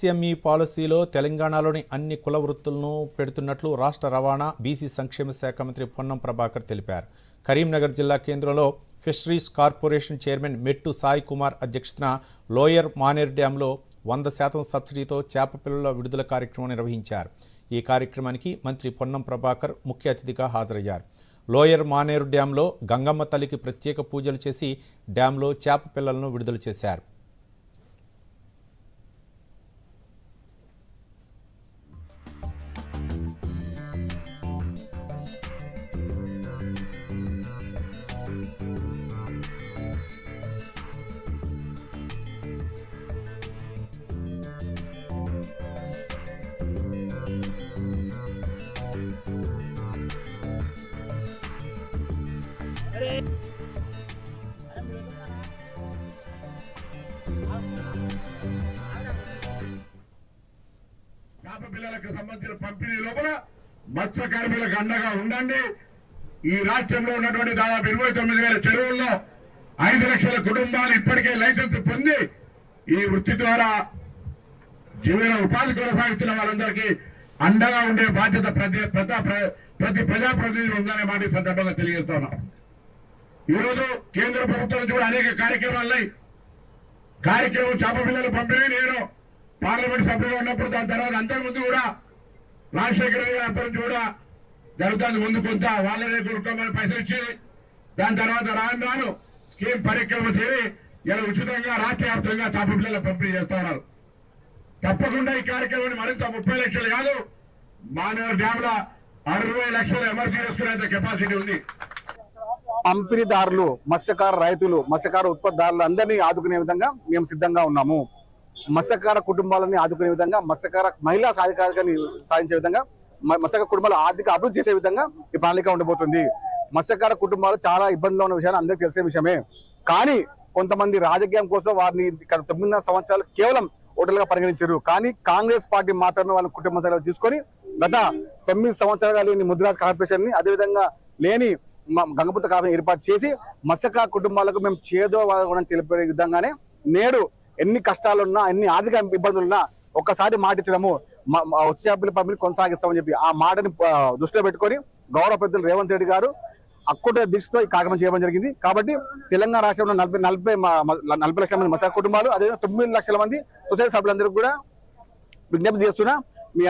CME పాలసీలో తెలంగాణలోని అన్ని కుల వృత్తులను పెడుతున్నట్లు రాష్ట్ర రవాణా బీసీ సంక్షేమ శాఖ మంత్రి పొన్నం ప్రభాకర్ తెలిపారు. కరీంనగర్ జిల్లా కేంద్రంలో ఫిషరీస్ కార్పొరేషన్ చైర్మన్ మెట్టు సాయి కుమార్ అధ్యక్షతన లోయర్ మానేర్ డ్యాంలో వంద శాతం సబ్సిడీతో చేప పిల్లల విడుదల కార్యక్రమం నిర్వహించారు. ఈ కార్యక్రమానికి మంత్రి పొన్నం ప్రభాకర్ ముఖ్య అతిథిగా హాజరయ్యారు. లోయర్ మానేరు డ్యాంలో గంగమ్మ తల్లికి ప్రత్యేక పూజలు చేసి డ్యాంలో చేప పిల్లలను విడుదల చేశారు. చేప పిల్లలకు సంబంధించిన పంపిణీ లోపల మత్స్య కార్మికులకు అండగా ఉండండి. ఈ రాష్ట్రంలో ఉన్నటువంటి దాదాపు ఇరవై తొమ్మిది వేల చెరువుల్లో ఐదు లక్షల కుటుంబాలు ఇప్పటికే లైసెన్స్ పొంది ఈ వృత్తి ద్వారా జీవన ఉపాధి కొనసాగిస్తున్న వాళ్ళందరికీ అండగా ఉండే బాధ్యత ప్రతి ప్రతి ప్రతి ప్రజాప్రతినిధి ఉందనే మాట సందర్భంగా తెలియజేస్తున్నాం ఈరోజు కేంద్ర ప్రభుత్వం నుంచి కూడా అనేక కార్యక్రమాలు ఉన్నాయి. కార్యక్రమం చాపపిల్లల పంపిణీ నేను పార్లమెంట్ సభ్యుగా ఉన్నప్పుడు దాని తర్వాత అంతకుముందు కూడా రాజశేఖర గారు అప్పటి కూడా జరుగుతుంది. ముందు కొంత వాళ్ళనే కొనుక్కోమని పైసలు ఇచ్చి దాని తర్వాత రాను రాను స్కీమ్ పరిక్రమ చేరి ఇలా ఉచితంగా రాష్ట్ర వ్యాప్తంగా చేపపిల్లల పంపిణీ చేస్తున్నారు తప్పకుండా ఈ కార్యక్రమాన్ని మరింత ముప్పై లక్షలు కాదు మానవ డ్యామ్ అరవై లక్షలు ఎమర్జీ చేసుకునేంత కెపాసిటీ ఉంది. పంపిణీదారులు మత్స్యకార రైతులు మత్స్యకార ఉత్పత్తిదారులు అందరినీ ఆదుకునే విధంగా మేము సిద్ధంగా ఉన్నాము. మత్స్యకార కుటుంబాలని ఆదుకునే విధంగా మత్స్యకార మహిళా సాధికారికని సాధించే విధంగా మ- మత్స్యకార కుటుంబాలు ఆర్థిక అభివృద్ధి చేసే విధంగా ఈ ప్రణాళిక ఉండబోతుంది. మత్స్యకార కుటుంబాలు చాలా ఇబ్బందులు ఉన్న విషయాన్ని అందరికీ తెలిసే విషయమే. కానీ కొంతమంది రాజకీయం కోసం వారిని గత తొమ్మిదిన్నర సంవత్సరాలు కేవలం ఓటర్లుగా పరిగణించారు. కానీ కాంగ్రెస్ పార్టీ మాత్రమే వాళ్ళ కుటుంబ సభ్యులు తీసుకొని గత తొమ్మిది సంవత్సరాలుగా లేని ముద్రాజ్ కార్పొరేషన్ని అదేవిధంగా లేని గంగపుత్ర కాఫీని ఏర్పాటు చేసి మత్స్యకార కుటుంబాలకు మేము చేదో వాదం తెలిపే విధంగానే నేడు ఎన్ని కష్టాలున్నా ఎన్ని ఆర్థిక ఇబ్బందులున్నా ఒక్కసారి మాటించడము మ- వచ్చే చేపల పంపిణీ కొనసాగిస్తామని చెప్పి ఆ మాటని దృష్టిలో పెట్టుకొని గౌరవ పెద్దలు రేవంత్ రెడ్డి గారు అక్కుట దీక్షతో ఈ కార్యక్రమం చేయడం జరిగింది. కాబట్టి తెలంగాణ రాష్ట్రంలో నలభై నలభై నలభై లక్షల మంది మత్స్య కుటుంబాలు అదే తొమ్మిది లక్షల మంది సొసైటీ సభ్యులందరికీ కూడా విజ్ఞప్తి చేస్తున్నా.